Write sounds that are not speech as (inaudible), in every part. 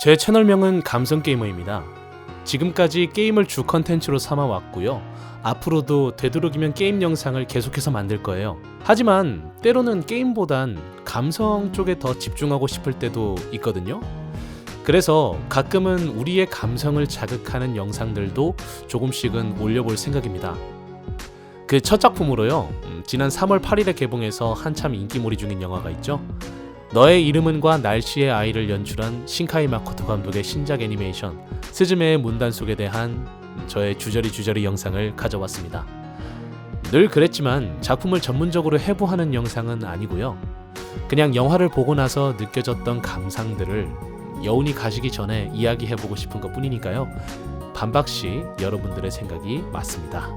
제 채널명은 감성게이머입니다. 지금까지 게임을 주 컨텐츠로 삼아왔고요. 앞으로도 되도록이면 게임 영상을 계속해서 만들 거예요. 하지만 때로는 게임보단 감성 쪽에 더 집중하고 싶을 때도 있거든요. 그래서 가끔은 우리의 감성을 자극하는 영상들도 조금씩은 올려볼 생각입니다. 그 첫 작품으로요. 음, 지난 3월 8일에 개봉해서 한참 인기몰이 중인 영화가 있죠. 너의 이름은과 날씨의 아이를 연출한 신카이 마코토 감독의 신작 애니메이션 스즈메의 문단 속에 대한 저의 주저리 주저리 영상을 가져왔습니다. 늘 그랬지만 작품을 전문적으로 해부하는 영상은 아니고요. 그냥 영화를 보고 나서 느껴졌던 감상들을 여운이 가시기 전에 이야기해보고 싶은 것 뿐이니까요. 반박시 여러분들의 생각이 맞습니다.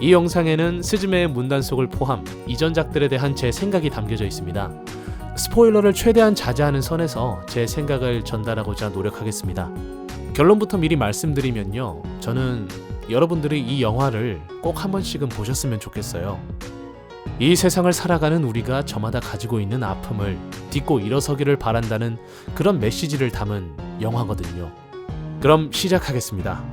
이 영상에는 스즈메의 문단 속을 포함 이전작들에 대한 제 생각이 담겨져 있습니다. 스포일러를 최대한 자제하는 선에서 제 생각을 전달하고자 노력하겠습니다. 결론부터 미리 말씀드리면요. 저는 여러분들이 이 영화를 꼭 한 번씩은 보셨으면 좋겠어요. 이 세상을 살아가는 우리가 저마다 가지고 있는 아픔을 딛고 일어서기를 바란다는 그런 메시지를 담은 영화거든요. 그럼 시작하겠습니다.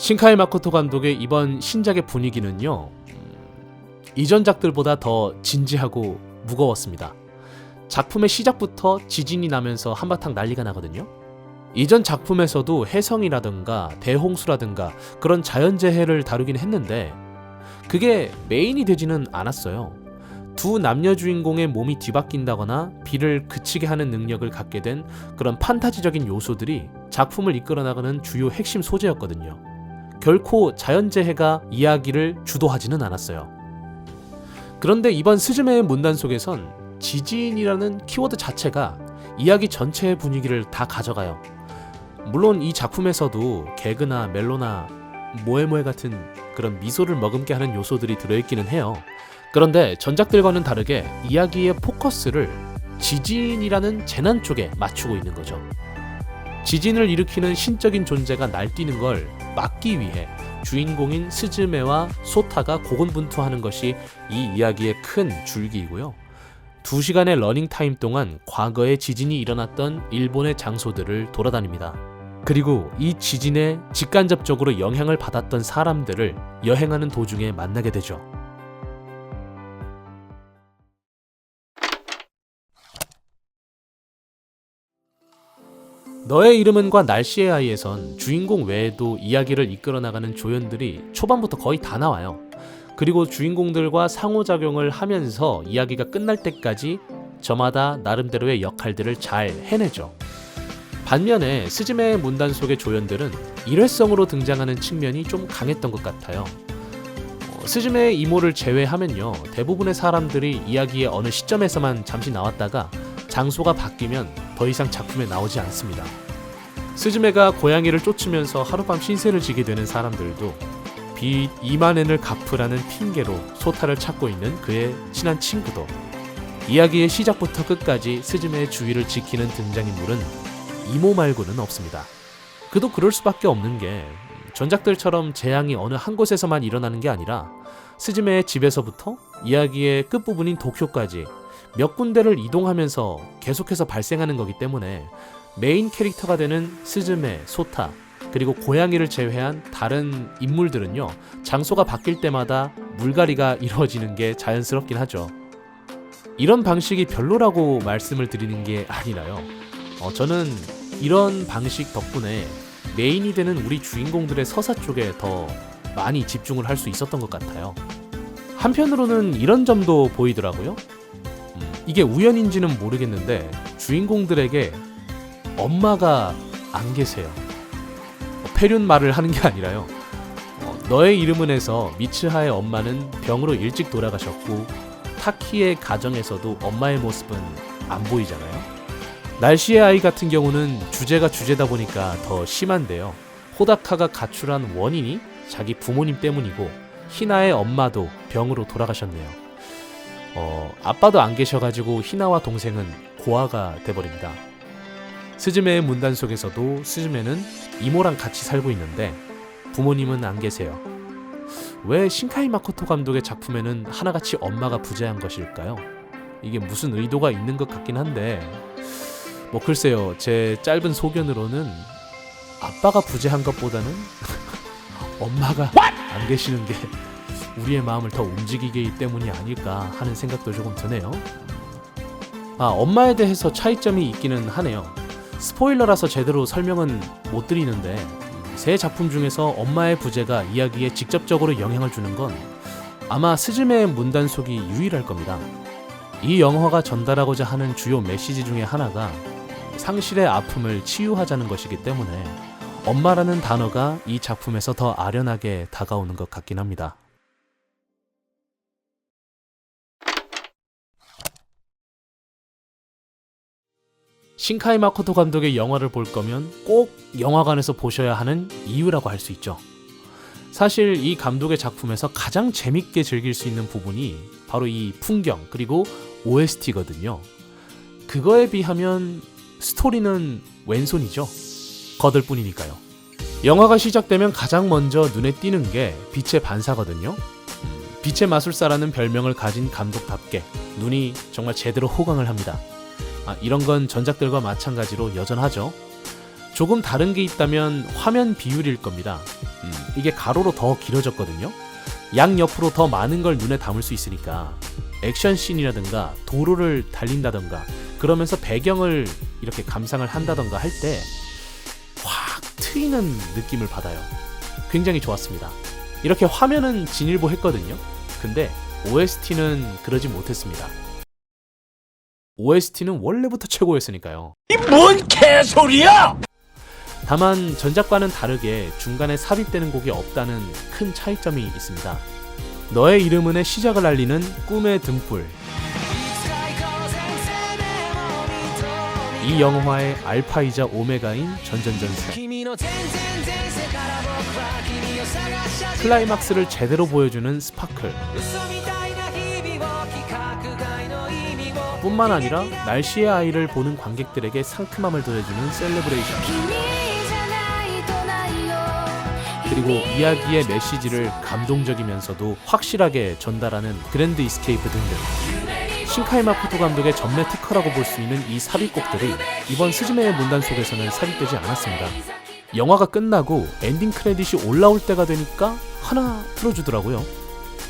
신카이 마코토 감독의 이번 신작의 분위기는요. 음, 이전작들보다 더 진지하고 무거웠습니다. 작품의 시작부터 지진이 나면서 한바탕 난리가 나거든요. 이전 작품에서도 해성이라든가 대홍수라든가 그런 자연재해를 다루긴 했는데 그게 메인이 되지는 않았어요. 두 남녀 주인공의 몸이 뒤바뀐다거나 비를 그치게 하는 능력을 갖게 된 그런 판타지적인 요소들이 작품을 이끌어 나가는 주요 핵심 소재였거든요. 결코 자연재해가 이야기를 주도하지는 않았어요. 그런데 이번 스즈메의 문단 속에선 지진이라는 키워드 자체가 이야기 전체의 분위기를 다 가져가요. 물론 이 작품에서도 개그나 멜로나 모에모에 같은 그런 미소를 머금게 하는 요소들이 들어있기는 해요. 그런데 전작들과는 다르게 이야기의 포커스를 지진이라는 재난 쪽에 맞추고 있는 거죠. 지진을 일으키는 신적인 존재가 날뛰는 걸 막기 위해 주인공인 스즈메와 소타가 고군분투하는 것이 이 이야기의 큰 줄기이고요. 두 시간의 러닝 타임 동안 과거에 지진이 일어났던 일본의 장소들을 돌아다닙니다. 그리고 이 지진에 직간접적으로 영향을 받았던 사람들을 여행하는 도중에 만나게 되죠. 너의 이름은과 날씨의 아이에선 주인공 외에도 이야기를 이끌어 나가는 조연들이 초반부터 거의 다 나와요. 그리고 주인공들과 상호작용을 하면서 이야기가 끝날 때까지 저마다 나름대로의 역할들을 잘 해내죠. 반면에 스즈메의 문단 속의 조연들은 일회성으로 등장하는 측면이 좀 강했던 것 같아요. 어, 스즈메의 이모를 제외하면요, 대부분의 사람들이 이야기의 어느 시점에서만 잠시 나왔다가 장소가 바뀌면 더 이상 작품에 나오지 않습니다. 스즈메가 고양이를 쫓으면서 하룻밤 신세를 지게 되는 사람들도 빚 2만엔을 갚으라는 핑계로 소타를 찾고 있는 그의 친한 친구도 이야기의 시작부터 끝까지 스즈메의 주위를 지키는 등장인물은 이모 말고는 없습니다. 그도 그럴 수밖에 없는 게 전작들처럼 재앙이 어느 한 곳에서만 일어나는 게 아니라 스즈메의 집에서부터 이야기의 끝부분인 도쿄까지 몇 군데를 이동하면서 계속해서 발생하는 거기 때문에 메인 캐릭터가 되는 스즈메, 소타, 그리고 고양이를 제외한 다른 인물들은요, 장소가 바뀔 때마다 물갈이가 (laughs) 이루어지는 게 자연스럽긴 하죠. 이런 방식이 별로라고 말씀을 드리는 게 아니라요. 어, 저는 이런 방식 덕분에 메인이 되는 우리 주인공들의 서사 쪽에 더 많이 집중을 할 수 있었던 것 같아요. 한편으로는 이런 점도 보이더라고요. 음, 이게 우연인지는 모르겠는데 주인공들에게 엄마가 안 계세요. 페륜 말을 하는 게 아니라요. 어, 너의 이름은에서 미츠하의 엄마는 병으로 일찍 돌아가셨고 타키의 가정에서도 엄마의 모습은 안 보이잖아요. 날씨의 아이 같은 경우는 주제가 주제다 보니까 더 심한데요. 호다카가 가출한 원인이 자기 부모님 때문이고 희나의 엄마도 병으로 돌아가셨네요. 어, 아빠도 안 계셔가지고 희나와 동생은 고아가 돼버립니다. 스즈메의 문단 속에서도 스즈메는 이모랑 같이 살고 있는데 부모님은 안 계세요. 왜 신카이 마코토 감독의 작품에는 하나같이 엄마가 부재한 것일까요? 이게 무슨 의도가 있는 것 같긴 한데 뭐 글쎄요 제 짧은 소견으로는 아빠가 부재한 것보다는 (laughs) 엄마가 안 계시는 게 우리의 마음을 더 움직이기 때문이 아닐까 하는 생각도 조금 드네요. 아 엄마에 대해서 차이점이 있기는 하네요. 스포일러라서 제대로 설명은 못 드리는데 세 작품 중에서 엄마의 부재가 이야기에 직접적으로 영향을 주는 건 아마 스즈메의 문단속이 유일할 겁니다. 이 영화가 전달하고자 하는 주요 메시지 중에 하나가 상실의 아픔을 치유하자는 것이기 때문에 엄마라는 단어가 이 작품에서 더 아련하게 다가오는 것 같긴 합니다. 신카이 마코토 감독의 영화를 볼 거면 꼭 영화관에서 보셔야 하는 이유라고 할 수 있죠. 사실 이 감독의 작품에서 가장 재밌게 즐길 수 있는 부분이 바로 이 풍경 그리고 OST거든요. 그거에 비하면 스토리는 왼손이죠. 거들 뿐이니까요. 영화가 시작되면 가장 먼저 눈에 띄는 게 빛의 반사거든요. 음, 빛의 마술사라는 별명을 가진 감독답게 눈이 정말 제대로 호강을 합니다. 아, 이런 건 전작들과 마찬가지로 여전하죠. 조금 다른 게 있다면 화면 비율일 겁니다. 음, 이게 가로로 더 길어졌거든요. 양 옆으로 더 많은 걸 눈에 담을 수 있으니까 액션 씬이라든가 도로를 달린다던가 그러면서 배경을 이렇게 감상을 한다던가 할 때 확 트이는 느낌을 받아요. 굉장히 좋았습니다. 이렇게 화면은 진일보 했거든요. 근데 OST는 그러지 못했습니다. OST는 원래부터 최고였으니까요. 뭔 개소리야! 다만 전작과는 다르게 중간에 삽입되는 곡이 없다는 큰 차이점이 있습니다. 너의 이름은의 시작을 알리는 꿈의 등불. 이 영화의 알파이자 오메가인 전전전세. 클라이막스를 제대로 보여주는 스파클. 뿐만 아니라 날씨의 아이를 보는 관객들에게 상큼함을 더해주는 셀레브레이션. 그리고 이야기의 메시지를 감동적이면서도 확실하게 전달하는 그랜드 이스케이프 등등 신카이 마코토 감독의 전매 특허라고 볼 수 있는 이 삽입곡들이 이번 스즈메의 문단 속에서는 삽입되지 않았습니다. 영화가 끝나고 엔딩 크레딧이 올라올 때가 되니까 하나 틀어주더라고요.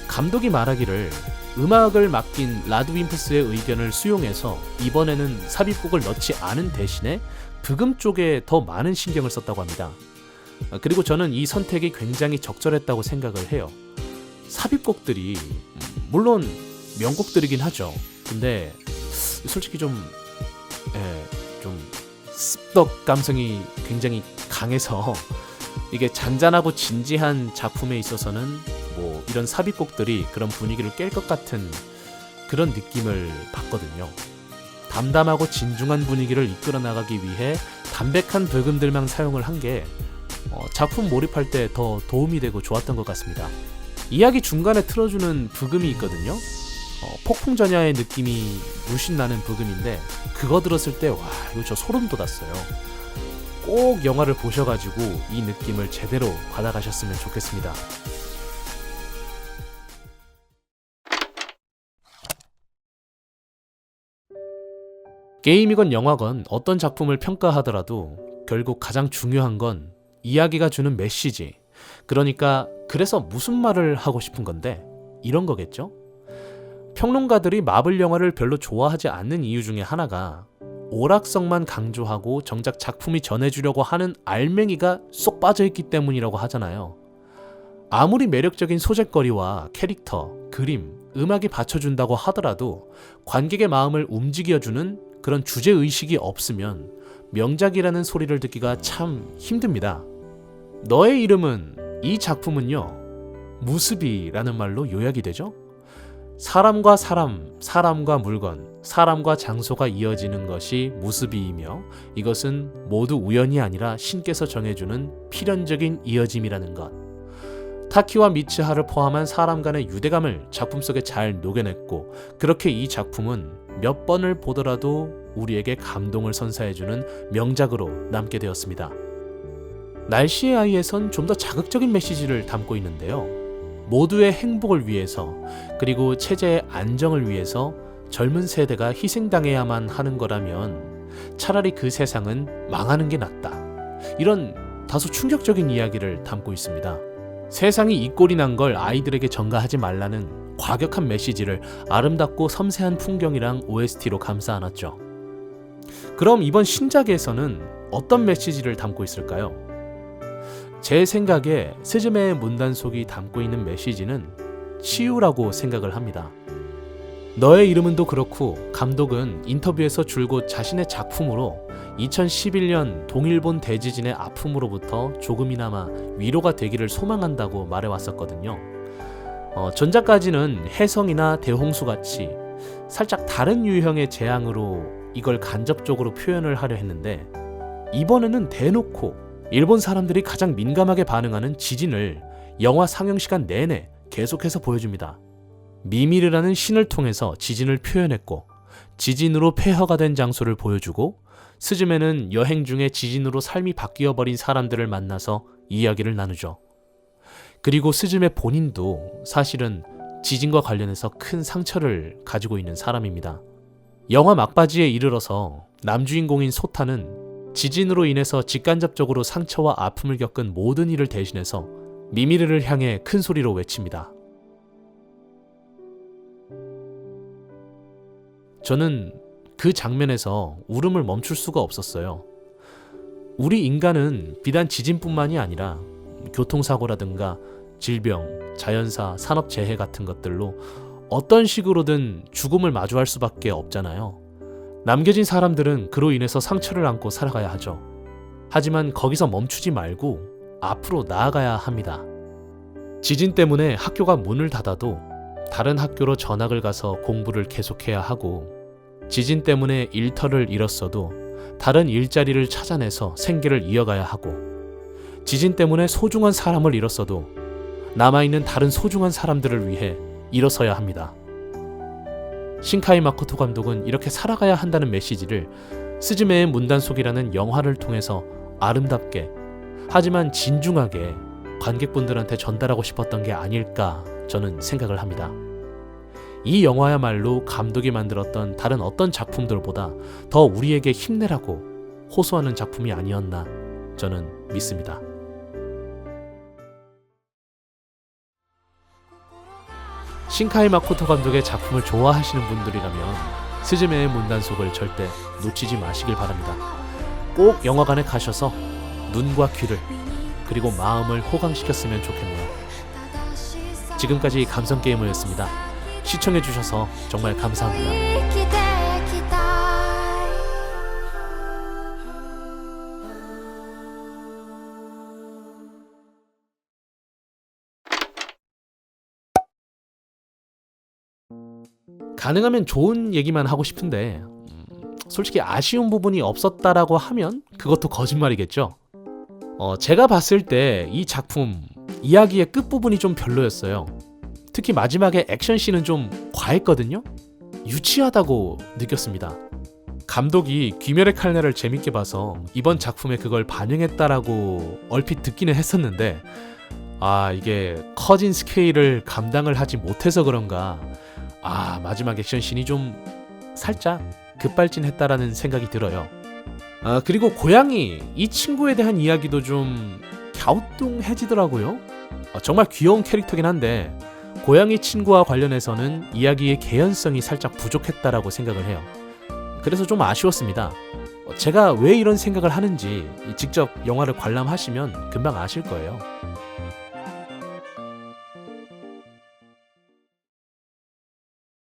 감독이 말하기를 음악을 맡긴 라드 윈프스의 의견을 수용해서 이번에는 삽입곡을 넣지 않은 대신에 브금 쪽에 더 많은 신경을 썼다고 합니다. 아, 그리고 저는 이 선택이 굉장히 적절했다고 생각을 해요. 삽입곡들이 음, 물론 명곡들이긴 하죠. 근데 솔직히 좀, 예, 좀 습덕 감성이 굉장히 강해서 (laughs) 이게 잔잔하고 진지한 작품에 있어서는 뭐 이런 삽입곡들이 그런 분위기를 깰 것 같은 그런 느낌을 받거든요. 담담하고 진중한 분위기를 이끌어 나가기 위해 담백한 브금들만 사용을 한게 어, 작품 몰입할 때 더 도움이 되고 좋았던 것 같습니다. 이야기 중간에 틀어주는 부금이 있거든요. 어, 폭풍 전야의 느낌이 물씬 나는 부금인데 그거 들었을 때 와 이거 저 소름 돋았어요. 꼭 영화를 보셔가지고 이 느낌을 제대로 받아가셨으면 좋겠습니다. 게임이건 영화건 어떤 작품을 평가하더라도 결국 가장 중요한 건 이야기가 주는 메시지. 그러니까 그래서 무슨 말을 하고 싶은 건데 이런 거겠죠? 평론가들이 마블 영화를 별로 좋아하지 않는 이유 중에 하나가 오락성만 강조하고 정작 작품이 전해주려고 하는 알맹이가 쏙 빠져있기 때문이라고 하잖아요. 아무리 매력적인 소재거리와 캐릭터, 그림, 음악이 받쳐준다고 하더라도 관객의 마음을 움직여주는 그런 주제의식이 없으면 명작이라는 소리를 듣기가 참 힘듭니다. 너의 이름은 이 작품은요, 무습이라는 말로 요약이 되죠? 사람과 사람, 사람과 물건, 사람과 장소가 이어지는 것이 무습이이며 이것은 모두 우연이 아니라 신께서 정해주는 필연적인 이어짐이라는 것. 타키와 미츠하를 포함한 사람 간의 유대감을 작품 속에 잘 녹여냈고 그렇게 이 작품은 몇 번을 보더라도 우리에게 감동을 선사해주는 명작으로 남게 되었습니다. 날씨의 아이에선 좀 더 자극적인 메시지를 담고 있는데요. 모두의 행복을 위해서 그리고 체제의 안정을 위해서 젊은 세대가 희생당해야만 하는 거라면 차라리 그 세상은 망하는 게 낫다. 이런 다소 충격적인 이야기를 담고 있습니다. 세상이 이 꼴이 난 걸 아이들에게 전가하지 말라는 과격한 메시지를 아름답고 섬세한 풍경이랑 OST로 감싸 안았죠. 그럼 이번 신작에서는 어떤 메시지를 담고 있을까요? 제 생각에 스즈메의 문단 속이 담고 있는 메시지는 치유라고 생각을 합니다. 너의 이름은도 그렇고 감독은 인터뷰에서 줄곧 자신의 작품으로 2011년 동일본 대지진의 아픔으로부터 조금이나마 위로가 되기를 소망한다고 말해왔었거든요. 어, 전작까지는 해성이나 대홍수 같이 살짝 다른 유형의 재앙으로 이걸 간접적으로 표현을 하려 했는데 이번에는 대놓고 일본 사람들이 가장 민감하게 반응하는 지진을 영화 상영 시간 내내 계속해서 보여줍니다. 미미르라는 신을 통해서 지진을 표현했고 지진으로 폐허가 된 장소를 보여주고 스즈메는 여행 중에 지진으로 삶이 바뀌어 버린 사람들을 만나서 이야기를 나누죠. 그리고 스즈메 본인도 사실은 지진과 관련해서 큰 상처를 가지고 있는 사람입니다. 영화 막바지에 이르러서 남주인공인 소타는 지진으로 인해서 직간접적으로 상처와 아픔을 겪은 모든 이를 대신해서 미미르를 향해 큰 소리로 외칩니다. 저는 그 장면에서 울음을 멈출 수가 없었어요. 우리 인간은 비단 지진뿐만이 아니라 교통사고라든가 질병, 자연사, 산업재해 같은 것들로 어떤 식으로든 죽음을 마주할 수밖에 없잖아요. 남겨진 사람들은 그로 인해서 상처를 안고 살아가야 하죠. 하지만 거기서 멈추지 말고 앞으로 나아가야 합니다. 지진 때문에 학교가 문을 닫아도 다른 학교로 전학을 가서 공부를 계속해야 하고 지진 때문에 일터를 잃었어도 다른 일자리를 찾아내서 생계를 이어가야 하고 지진 때문에 소중한 사람을 잃었어도 남아있는 다른 소중한 사람들을 위해 일어서야 합니다. 신카이 마코토 감독은 이렇게 살아가야 한다는 메시지를 스즈메의 문단 속이라는 영화를 통해서 아름답게 하지만 진중하게 관객분들한테 전달하고 싶었던 게 아닐까 저는 생각을 합니다. 이 영화야말로 감독이 만들었던 다른 어떤 작품들보다 더 우리에게 힘내라고 호소하는 작품이 아니었나 저는 믿습니다. 신카이 마코토 감독의 작품을 좋아하시는 분들이라면 스즈메의 문단속을 절대 놓치지 마시길 바랍니다. 꼭 영화관에 가셔서 눈과 귀를 그리고 마음을 호강시켰으면 좋겠네요. 지금까지 감성 게이머였습니다. 시청해주셔서 정말 감사합니다. 가능하면 좋은 얘기만 하고 싶은데 음, 솔직히 아쉬운 부분이 없었다라고 하면 그것도 거짓말이겠죠. 어, 제가 봤을 때 이 작품 이야기의 끝부분이 좀 별로였어요. 특히 마지막에 액션 씬은 좀 과했거든요. 유치하다고 느꼈습니다. 감독이 귀멸의 칼날을 재밌게 봐서 이번 작품에 그걸 반영했다라고 얼핏 듣기는 했었는데 아 이게 커진 스케일을 감당을 하지 못해서 그런가 아 마지막 액션씬이 좀 살짝 급발진했다라는 생각이 들어요. 아 그리고 고양이 이 친구에 대한 이야기도 좀 갸우뚱해지더라고요. 어, 정말 귀여운 캐릭터긴 한데 고양이 친구와 관련해서는 이야기의 개연성이 살짝 부족했다라고 생각을 해요. 그래서 좀 아쉬웠습니다. 어, 제가 왜 이런 생각을 하는지 직접 영화를 관람하시면 금방 아실 거예요.